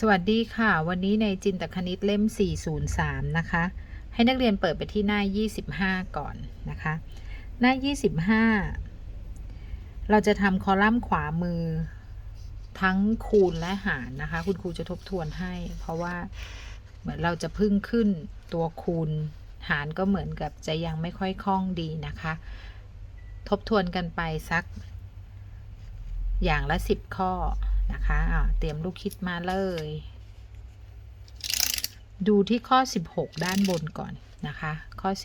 สวัสดีค่ะ วันนี้ในจินตคณิตเล่ม 403 นะคะ ให้นักเรียนเปิดไปที่หน้า 25 ก่อนนะคะ หน้า 25 เราจะทำคอลัมน์ขวามือ ทั้งคูณและหารนะคะ คุณครูจะทบทวนให้ เพราะว่าเหมือนเราจะพึ่งขึ้นตัวคูณหารก็เหมือนกับจะยังไม่ค่อยคล่องดีนะคะ ทบทวนกันไปสักอย่างละ 10 ข้อ นะคะะเตรียมลูกคิดมาเลย ดูที่ข้อ 16 ด้านบนก่อนนะคะ ข้อ 16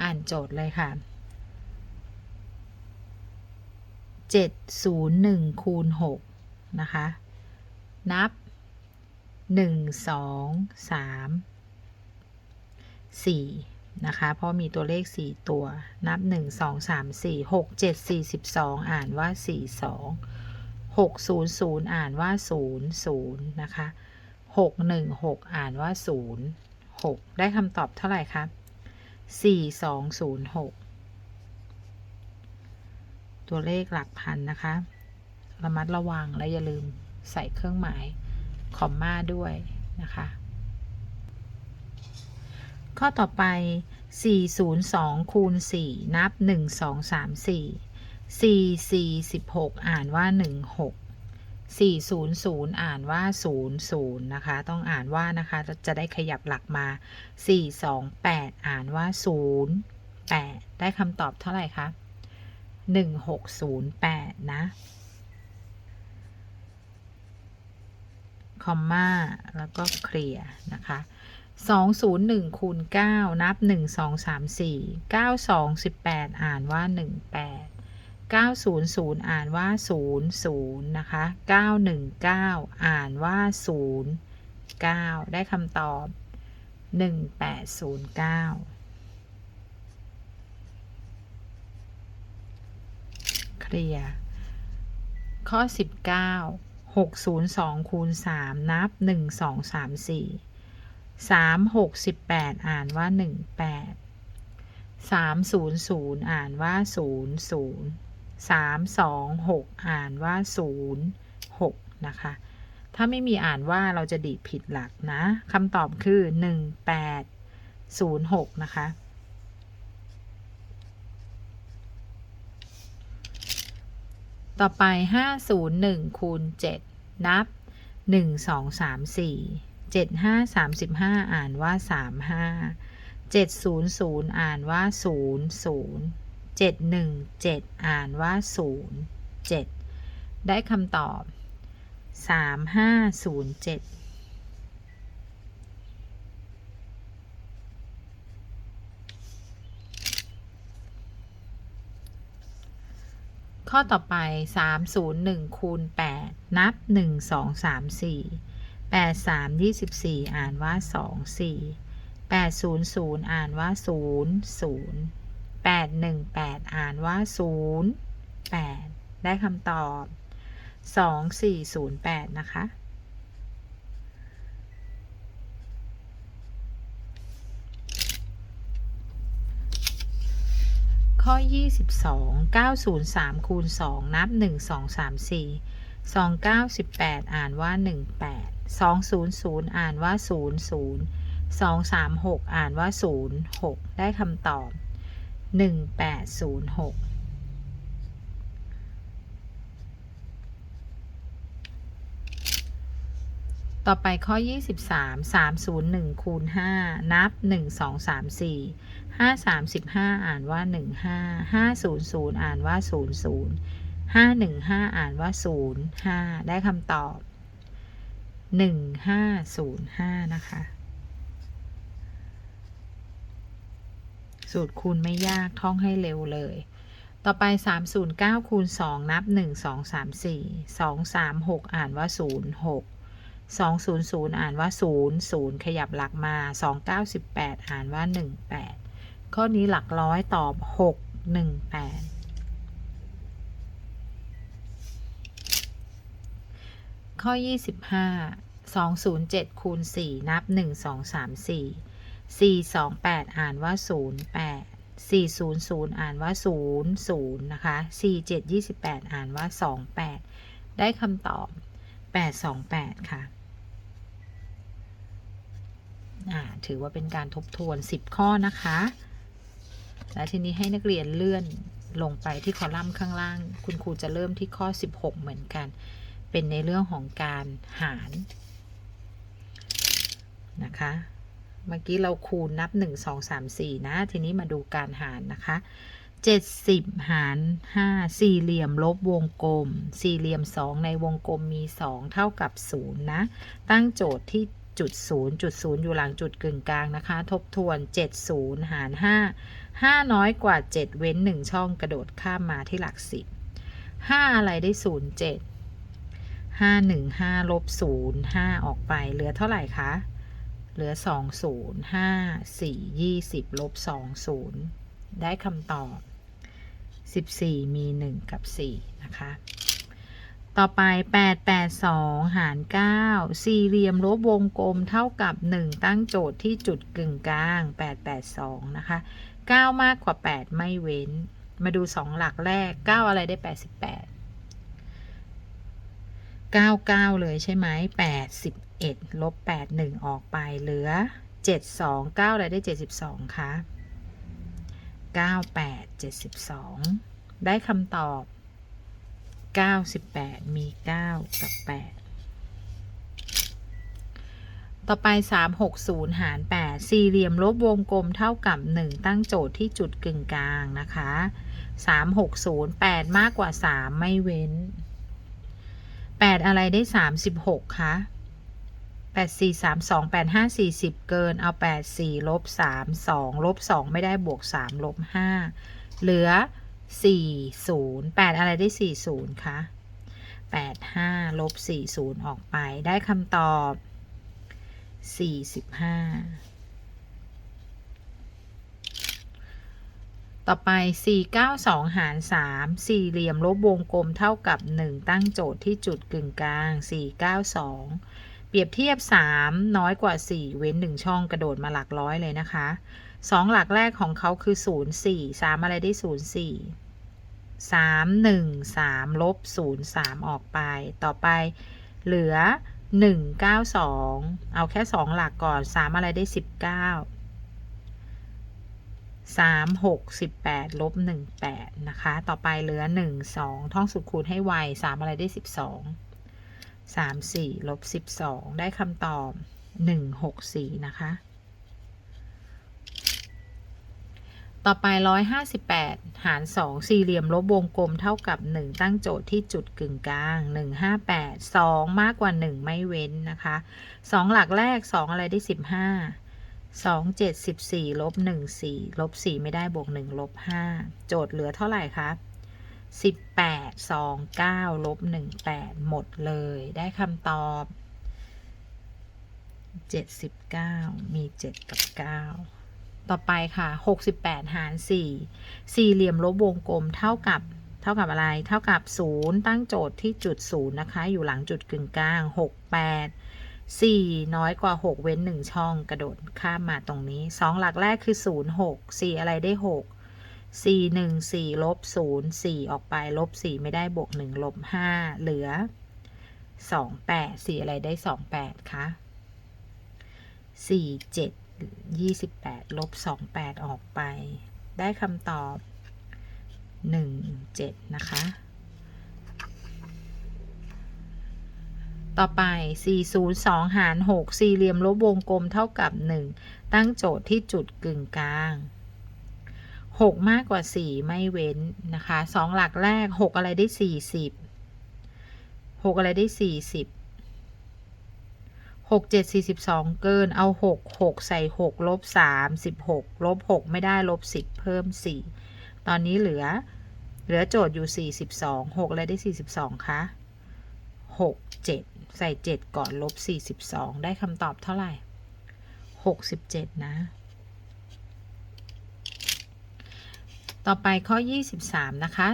อ่านโจทย์เลยค่ะ 701คูณ6นะคะ นับ 1 2 3 4 นะคะ เพราะมีตัวเลข 4 ตัว นับ 1 2 3 4 6 7 42อ่านว่า 42 600 อ่านว่า 00 นะคะ 616 อ่านว่า 06 ได้คำตอบเท่าไหร่คะ4206 ตัวเลขหลักพันนะคะ ระมัดระวังและอย่าลืมใส่เครื่องหมายคอมมาด้วยนะคะ ข้อต่อไป 402 คูณ 4 นับ 1 2 3 4 4 4 16 อ่านว่า 16 400 อ่านว่า 00 นะคะ ต้องอ่านว่านะคะ จะได้ขยับหลักมา 428 อ่านว่า 08 ได้คำตอบเท่าไหร่คะ 1608 นะ คอมมาแล้วก็เคลียร์นะคะ 201คูณ9นับ 1 2 3 4 92 18 อ่านว่า 18 900 อ่านว่า 00 นะคะ 919 อ่านว่า 09 ได้คำตอบ 1809 เคลียร์ข้อ 19 602คูณ3นับ 1 2 3 4 สามหกสิบแปดอ่านว่าหนึ่งแปดสามศูนย์ศูนย์อ่านว่าศูนย์ศูนย์สามสองหกอ่านว่าศูนย์หกนะคะ ถ้าไม่มีอ่านว่าเราจะดีดผิดหลักนะคำตอบคือหนึ่งแปดศูนย์หกนะคะต่อไปห้าศูนย์หนึ่งคูณเจ็ดนับหนึ่งส องสามสี่เจ็ดห้าสามสิบห้าอ่านว่าสามห้าเจ็ดศูนย์ศูนย์อ่านว่าศูนย์ศูนย์เจ็ดหนึ่งเจ็ดอ่านว่าศูนย์เจ็ดได้คำตอบสามห้าศูนย์เจ็ดข้อต่อไป 301 คูณ 8 นับ 1 2 3 4 8 3 24 อ่านว่า 2 4 8 0 0 อ่านว่า 0 0 8 1 8 อ่านว่า 0 8 ได้คำตอบ 2 4 0 8 นะคะ ข้อ 22 903คูณ2นับ 1 2 3 4 2918 อ่านว่า 18 200 อ่านว่า 00 236 อ่านว่า 06 ได้คำตอบ 1806ต่อไปข้อ 23 301คูณ5นับ 1 2 3 4 5 35 อ่านว่า 15 500 อ่านว่า 00 515 อ่านว่า 05 ได้คำตอบ 1505 นะคะ สูตรคูณไม่ยากท่องให้เร็วเลย ต่อไป 309 คูณ 2 นับ 1 2 3 4 2 3 6 อ่านว่า 06 200 อ่านว่า 00 ขยับหลักมา 298 อ่านว่า 18 ข้อนี้หลักร้อยตอบ 618 ข้อ 25 207คูณ4นับ 1 2 3 4 428 อ่านว่า 08 400 อ่านว่า 00 นะคะ 4728 อ่านว่า 28 ได้คำตอบดสองแปดค่ะ อ่า ถือว่าเป็นการทบทวนสิบข้อนะคะ และทีนี้ให้นักเรียนเลื่อนลงไปที่คอลัมน์ข้างล่าง คุณครูจะเริ่มที่ข้อ 16 เหมือนกัน เป็นในเรื่องของการหารนะคะ เมื่อกี้เราคูณนับ 1 2 3 4 นะ ทีนี้มาดูการหารนะคะ 70 หาร 5 สี่เหลี่ยมลบวงกลม สี่เหลี่ยม 2 ในวงกลมมี 2 เท่ากับ 0 นะ ตั้งโจทย์ที่จุด0จุด0อยู่หลังจุดกึ่งกลางนะคะ ทบทวน 70 หาร 5 5 น้อยกว่า 7 เว้น 1 ช่องกระโดดข้ามมาที่หลัก 10 5 อะไรได้ 0 7 5 1 5ลบ0 5ออกไป เหลือเท่าไหร่คะ เหลือ2 0 5 4 20ลบ2 0ได้คำตอบ14มี1กับ4นะคะ ต่อไป8 8 2หาร9สี่เหลี่ยมลบวงกลมเท่ากับ1ตั้งโจทย์ที่จุดกึ่งกลาง8 8 2นะคะ9มากกว่า8ไม่เว้น มาดู2หลักแรก9อะไรได้88 99 เลยใช่ไหม81 ลบ 81 ออกไปเหลือ 72 9อะไรได้ 72 คะ 98 72 ได้คำตอบ 98 มี 9 กับ 8 ต่อไป 360 หาร 8 สี่เหลี่ยมลบวงกลมเท่ากับ 1 ตั้งโจทย์ที่จุดกึ่งกลางนะคะ 360 8 มากกว่า 3 ไม่เว้น 8 อะไรได้ 36คะ8 4 3 2 8 5 40 เกิน เอา 8 4ลบ3 2ลบ2ไม่ได้บวก 3 ลบ 5 เหลือ 4 0 8 อะไรได้ 4 0 คะ 8 5ลบ4 0 ออกไป ได้คำตอบ 45 ต่อไป 492 หาร 3 สี่เหลี่ยมลบวงกลมเท่ากับ 1 ตั้งโจทย์ที่จุดกึ่งกลาง 492 เปรียบเทียบ 3 น้อยกว่า 4 เว้น 1 ช่องกระโดดมาหลักร้อยเลยนะคะ 2 หลักแรกของเขาคือ 0 4 3 อะไรได้ 0 4 3 1 3 ลบ 0 3 ออกไป ต่อไปเหลือ 1 9 2 เอาแค่ 2 หลักก่อน 3 อะไรได้ 19 3 6 18ลบ1 8นะคะ ต่อไปเหลือ1 2ท่องสุดคูณให้ไว3อะไรได้12 3 4ลบ12ได้คำตอบ1 6 4นะคะ ต่อไป158หาร2สี่เหลี่ยมลบวงกลมเท่ากับ1ตั้งโจทย์ที่จุดกึ่งกลาง158 2มากกว่า1ไม่เว้นนะคะ2หลักแรก2อะไรได้ 15 2 7 14ลบ1 4ลบ4ไม่ได้บวก1ลบ5โจทย์เหลือเท่าไหร่คะ18 2 9ลบ1 8หมดเลยได้คำตอบ79มี7กับ9ต่อไปค่ะ68หาร4สี่เหลี่ยมลบวงกลมเท่ากับเท่ากับอะไร เท่ากับ0ตั้งโจทย์ที่จุด0นะคะ อยู่หลังจุดกึ่งกลาง68 4 น้อยกว่า 6 เว้น 1 ช่องกระโดดข้ามมาตรงนี้ 2 หลักแรกคือ 0 6 4 อะไรได้ 6 4 1 4ลบ0 4 ออกไปลบ 4 ไม่ได้บวก 1 ลบ 5 เหลือ 2 8 4 อะไรได้ 2 8 คะ4 7 28ลบ2 8 ออกไป ได้คำตอบ 1 7 นะคะ ต่อไป 402 หาร 6 สี่เหลี่ยมลบวงกลมเท่ากับ 1 ตั้งโจทย์ที่จุดกึ่งกลาง 6 มากกว่า 4 ไม่เว้นนะคะ 2 หลักแรก 6 อะไรได้ 40 6 อะไรได้ 40 6 7 42 เกิน เอา 6 6 ใส่ 6 ลบ 3 16 ลบ 6 ไม่ได้ ลบ 10 เพิ่ม 4 ตอนนี้เหลือ เหลือโจทย์อยู่ 42 6 อะไรได้ 42 คะ 6 7 ใส่ 7 ก่อนลบ 42 ได้คำตอบเท่าไหร่ 67 นะ ต่อไปข้อ 23 นะคะ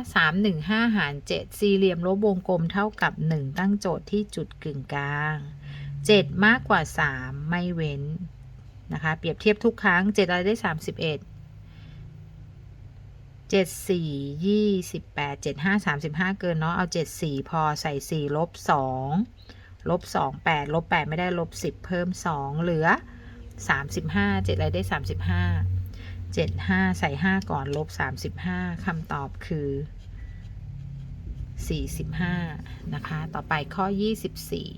315 หาร 7 สี่เหลี่ยมลบวงกลมเท่ากับ 1 ตั้งโจทย์ที่จุดกึ่งกลาง 7 มากกว่า 3 ไม่เว้น นะคะ เปรียบเทียบทุกครั้ง 7 อะไรได้ 31 7 4 28 7 5 35 เกินเนาะ เอา 7 4 พอใส่ 4 ลบ 2 ลบสองแปดลบแปดไม่ได้ลบสิบเพิ่มสองเหลือสามสิบห้าเจ็ดอะไรได้สามสิบห้าเจ็ดห้าใส่ห้าก่อนลบสามสิบห้าคำตอบคือสี่สิบห้านะคะ ต่อไปข้อยี่สิบสี่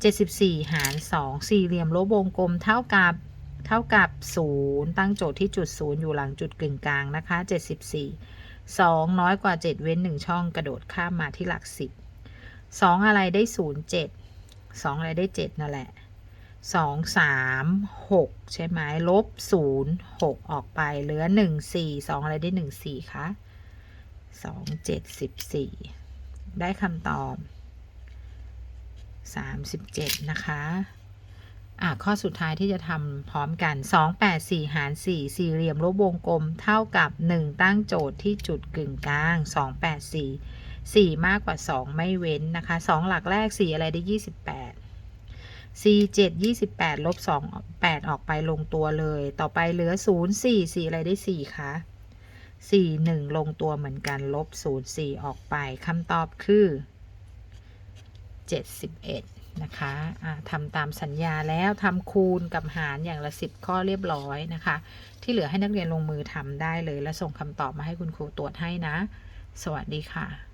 เจ็ดสิบสี่หารสองสี่เหลี่ยมลบวงกลมเท่ากับเท่ากับศูนย์ตั้งโจทย์ที่จุดศูนย์อยู่หลังจุดกึ่งกลางนะคะเจ็ดสิบสี่สองน้อยกว่าเจ็ดเว้นหนึ่งช่องกระโดดข้ามมาที่หลักสิบสองอะไรได้ศูนย์เจ็ด สองอะไรได้เจ็ดนั่นแหละสองสามหกใช่ไหมลบศูนย์หกออกไปเหลือหนึ่งสี่สองอะไรได้หนึ่งสี่คะสองเจ็ดสิบสี่ได้คำตอบสามสิบเจ็ดนะคะอะข้อสุดท้ายที่จะทำพร้อมกันสองแปดสี่หารสี่สี่เหลี่ยมลบวงกลม เท่ากับหนึ่งตั้งโจทย์ที่จุดกึ่งกลางสองแปดสี่สี่มากกว่าสองไม่เว้นนะคะสองหลักแรกสี่อะไรได้ ยี่สิบแปดสี่เจ็ดยี่สิบแปดลบสองแปดออกไปลงตัวเลย ต่อไปเหลือศูนย์สี่สี่อะไรได้สี่คะสี่หนึ่งลงตัวเหมือนกัน ลบศูนย์สี่ออกไปคำตอบคือเจ็ดสิบเอ็ดนะคะะทำตามสัญญาแล้วทำคูณกับหารอย่างละสิบข้อเรียบร้อยนะคะ ที่เหลือให้นักเรียนลงมือทำได้เลย และส่งคำตอบมาให้คุณครูตรวจให้นะ สวัสดีค่ะ